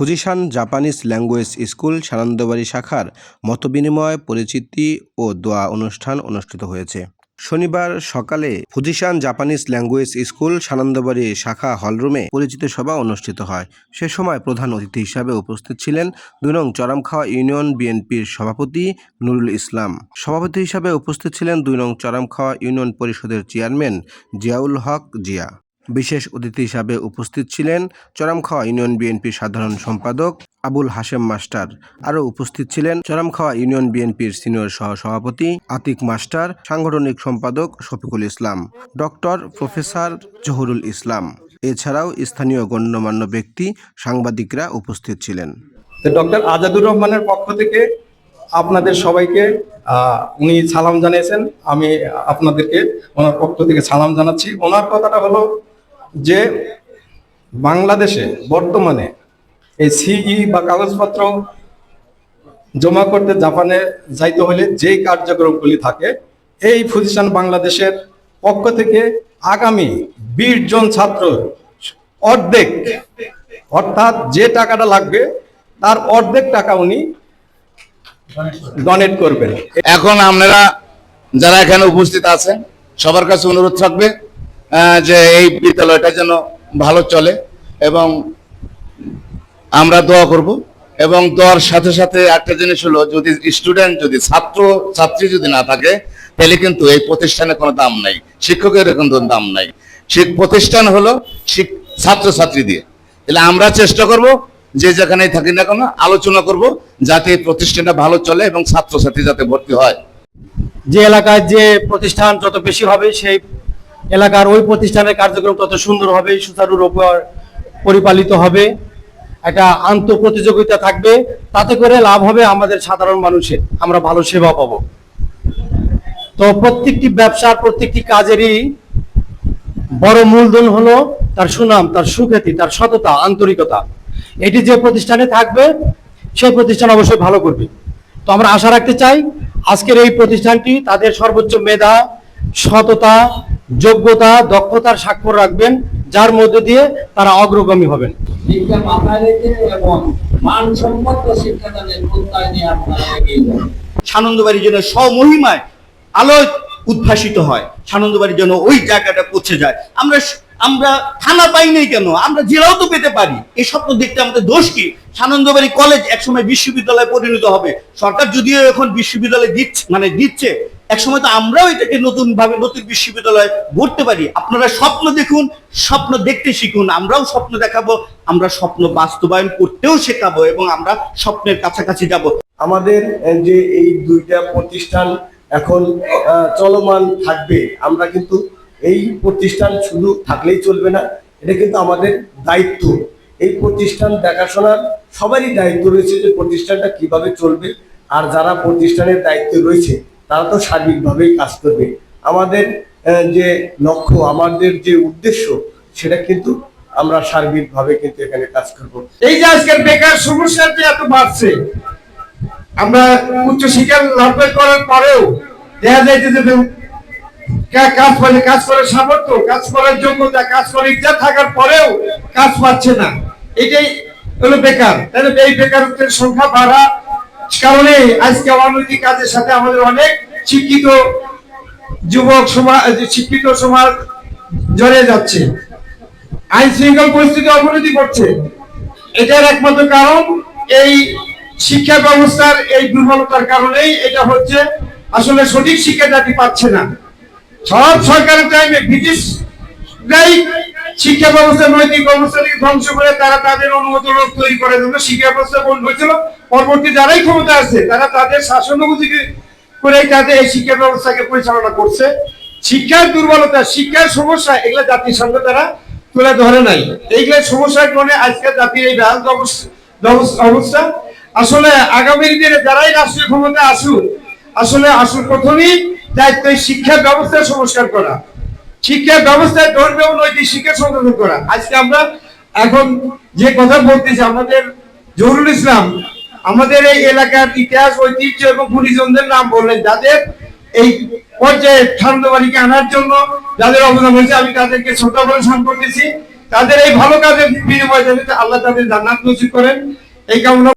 Fujisan Japanese language school Sanandabari শাখার মতবিনিময় পরিচিতি ও দোয়া অনুষ্ঠান অনুষ্ঠিত হয়েছে। শনিবার সকালে Fujisan Japanese language school Sanandabari শাখা হলরুমে পরিচিত সভা অনুষ্ঠিত হয়। সে সময় প্রধান অতিথি হিসাবে উপস্থিত ছিলেন দুই নং চরামখাওয়া ইউনিয়ন বিএনপির সভাপতি নুরুল ইসলাম। সভাপতি হিসাবে উপস্থিত ছিলেন দুই নং চরামখাওয়া ইউনিয়ন পরিষদের চেয়ারম্যান জিয়াউল হক জিয়া। বিশেষ অতিথি হিসাবে উপস্থিত ছিলেন চরামখাওয়া ইউনিয়ন বিএনপির সাধারণ সম্পাদক আবুল হাশেম মাস্টার। আরও উপস্থিত ছিলেন চরামখাওয়া ইউনিয়ন বিএনপির সিনিয়র সহ সভাপতি আতিক মাস্টার, সাংগঠনিক সম্পাদক শফিকুল ইসলাম, ডক্টর প্রফেসর জহুরুল ইসলাম। এছাড়াও স্থানীয় গণ্যমান্য ব্যক্তি, সাংবাদিকরা উপস্থিত ছিলেন। ডক্টর আজাদুর রহমানের পক্ষ থেকে আপনাদের সবাইকে উনি সালাম জানিয়েছেন। আমি আপনাদেরকে ওনার পক্ষ থেকে সালাম জানাচ্ছি। ওনার কথাটা হলো যে বাংলাদেশে বর্তমানে এই সিই বা কাগজপত্র জমা করতে জাপানে যাইতে হলে যেই কার্যক্রমগুলি থাকে, এই পজিশন বাংলাদেশের পক্ষ থেকে আগামী বিশ জন ছাত্র অর্ধেক, অর্থাৎ যে টাকাটা লাগবে তার অর্ধেক টাকা উনি ডোনেট করবেন। এখন আপনারা যারা এখানে উপস্থিত আছেন, সবার কাছে অনুরোধ থাকবে যে এই বিদ্যালয়টা যেন ভালো চলে এবং আমরা দোয়া করব। এবং দোয়ার সাথে সাথে একটা জিনিস হলো, যদি স্টুডেন্ট যদি ছাত্র, ছাত্রী যদি না থাকে, তাহলে কিন্তু এই প্রতিষ্ঠানে কোনো দাম নাই। শিক্ষকের কোনো দাম নাই। শিক- প্রতিষ্ঠান হলো শিক- ছাত্রছাত্রী দিয়ে। তাহলে আমরা চেষ্টা করব, যে যেখানেই থাকি না কেন, আলোচনা করব, যাতে এই প্রতিষ্ঠানটা ভালো চলে এবং ছাত্রছাত্রী যাতে ভর্তি হয়। যে এলাকায় যে প্রতিষ্ঠান যত বেশি হবে, সেই এলাকার ওই প্রতিষ্ঠানের কার্যক্রম তত সুন্দর হবে, সুচারুর উপর পরিপালিত হবে, একটা আন্ত প্রতিযোগিতা থাকবে, তাতে করে লাভ হবে আমাদের সাধারণ মানুষের, আমরা ভালো সেবা পাবো। তো প্রত্যেকটি ব্যবসার প্রত্যেকটি কাজেরই বড় মূলধন হলো তার সুনাম, তার সুখ্যাতি, তার সততা, আন্তরিকতা। এটি যে প্রতিষ্ঠানে থাকবে, সেই প্রতিষ্ঠান অবশ্যই ভালো করবে। তো আমরা আশা রাখতে চাই, আজকের এই প্রতিষ্ঠানটি তাদের সর্বোচ্চ মেধা, সততা যোগ্যতা দক্ষতার স্বাক্ষর রাখবেন যার মধ্য দিয়ে তারা অগ্রগামী হবেন। সানন্দবাড়ি যেন স্বমহিমায় আলোয় উদ্ভাসিত হয়। সানন্দবাড়ি যেন ওই জায়গাটা পৌঁছে যায়। আমরা আমরা থানা পাই নাই কেন? আমরা জেলাও তো পেতে পারি। এই স্বপ্ন দেখতে আমাদের দোষ কি? সানন্দবাড়ি কলেজ একসময় বিশ্ববিদ্যালয়ে পরিণত হবে। সরকার যদিও এখন বিশ্ববিদ্যালয় দিচ্ছে মানে দিচ্ছে একসময় তো আমরাও এটাকে নতুন ভাবে নতুন বিশ্ববিদ্যালয়ে গড়তে পারি। আপনারা স্বপ্ন দেখুন, স্বপ্ন দেখতে শিখুন। আমরাও স্বপ্ন দেখাবো, আমরা স্বপ্ন বাস্তবায়ন করতেও শেখাবো এবং আমরা স্বপ্নের কাছাকাছি যাব। আমাদের যে এই দুইটা প্রতিষ্ঠান এখন চলমান থাকবে, আমরা কিন্তু এই প্রতিষ্ঠান শুধু থাকলেই চলবে না, এটা কিন্তু আমাদের দায়িত্ব। এই প্রতিষ্ঠান দেখাশোনার সবারই দায়িত্ব রয়েছে যে প্রতিষ্ঠানটা কীভাবে চলবে, আর যারা প্রতিষ্ঠানের দায়িত্বে রয়েছে তারা তো সার্বিকভাবেই কাজ করবে। আমাদের যে লক্ষ্য, আমাদের যে উদ্দেশ্য, সেটা কিন্তু আমরা সার্বিকভাবে কিন্তু এখানে কাজ করব। এই যে আজকের বেকার সমস্যা যে এত বাড়ছে, আমরা উচ্চ শিক্ষা লাভ করার পরেও দেখা যায় যে কাজ পাচ্ছে কাজ করার সামর্থ্য, কাজ করার যোগ্যতা, কাজ করার ইচ্ছা থাকার পরেও কাজ পাচ্ছে না। এটাই হলো বেকার। তাহলে এই বেকারত্বের সংখ্যা বাড়া কারণে আজকে অনৈতিক কাজের সাথে আমাদের অনেক শিক্ষিত যুবক সমাজ শিক্ষিত সমাজ জড়িয়ে যাচ্ছে। আইন শৃঙ্খল পরিস্থিতি অবনতি করছে এটার একমাত্র কারণ এই শিক্ষা ব্যবস্থার এই দুর্বলতার কারণেই এটা হচ্ছে, আসলে সঠিক শিক্ষা জাতি পাচ্ছে না। সব সরকারের টাইমে ব্রিটিশরাই শিক্ষা ব্যবস্থা, নৈতিক ব্যবস্থাকে ধ্বংস করে তারা তাদের অনুমোদন তৈরি করার জন্য শিক্ষা ব্যবস্থা বন্ধ হয়েছিল পরবর্তী যারাই ক্ষমতা আছে, তারা তাদের শাসন উপযোগী করেই তাদের এই শিক্ষা ব্যবস্থাকে পরিচালনা করছে। শিক্ষার দুর্বলতা, শিক্ষার সমস্যা এগুলা জাতিসংঘ তারা তুলে ধরে নাই। এইগুলা সমস্যার কারণে আজকে জাতির এই রাজ অবস্থা আসলে আগামী দিনে যারাই রাষ্ট্রীয় ক্ষমতা আসুক, আসলে আসুক প্রথমেই দায়িত্ব শিক্ষা ব্যবস্থার সংস্কার করা। শিক্ষা ব্যবস্থায় ধর্মীয় নৈতিক শিক্ষা সংশোধন করা। আজকে আমরা এখন যে কথা বলতেছি, আমাদের জহুরুল ইসলাম, আমাদের এই এলাকার ইতিহাস, ঐতিহ্য এবং গুণীজনদের নাম বললেন, যাদের এই পর্যায়ে ঠান্ডাবাড়িকে আনার জন্য যাদের অবদান হয়েছে আমি তাদেরকে শ্রদ্ধা স্মরণ করতেছি। তাদের এই ভালো কাজের বিনিময়ে আল্লাহ তাদের জান্নাত নসিব করেন, এই কামনা